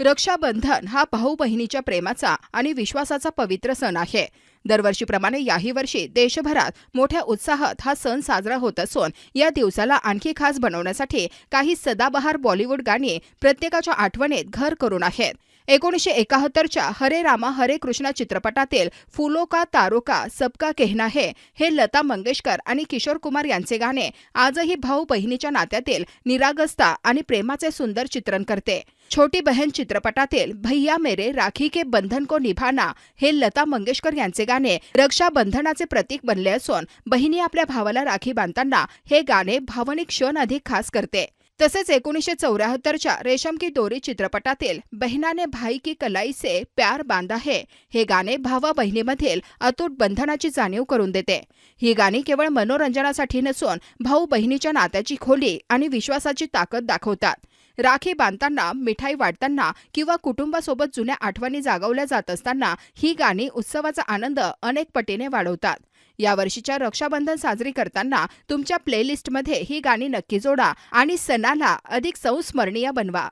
रक्षाबंधन हा भाऊ बहिणीच्या प्रेमाचा आणि विश्वासाचा पवित्र सण आहे. दरवर्षीप्रमाणे याही वर्षी देशभरात मोठ्या उत्साहात हा सण साजरा होत असून या दिवसाला आणखी खास बनवण्यासाठी काही सदाबहार बॉलिवूड गाणी प्रत्येकाच्या आठवणीत घर करून आहेत. एकोणीसशे एकाहत्तरच्या हरे रामा हरे कृष्णा चित्रपटातील फुलो का तारो का सबका कहना है हे लता मंगेशकर आणि किशोर कुमार यांचे गाणे आजही भाऊ बहिणीच्या नात्यातील निरागस्ता आणि प्रेमाचे सुंदर चित्रण करते. छोटी बहन चित्रपटातील भैया मेरे राखी के बंधन को निभाना हे लता मंगेशकर यांचे गाणे रक्षाबंधनाचे प्रतीक बनले असून बहिणी आपल्या भावाला राखी बांधताना हे गाणे भावनिक क्षण अधिक खास करते. तसेच एकोणीसशे चौऱ्याहत्तरच्या रेशम की दोरी चित्रपटातील बहिणाने भाई की कलाईचे प्यार बांधा है हे गाणे भावा बहिणीमधील अतूट बंधनाची जाणीव करून देते. ही गाणी केवळ मनोरंजनासाठी नसून भाऊ बहिणीच्या नात्याची खोली आणि विश्वासाची ताकद दाखवतात. राखी बांधताना मिठाई वाटताना किंवा कुटुंबासोबत जुन्या आठवणी जागवल्या जात असताना ही गाणी उत्सवाचा आनंद अनेक पटीने वाढवतात. यावर्षीच्या रक्षाबंधन साजरी करताना तुमच्या प्लेलिस्टमध्ये ही गाणी नक्की जोडा आणि सणाला अधिक संस्मरणीय बनवा.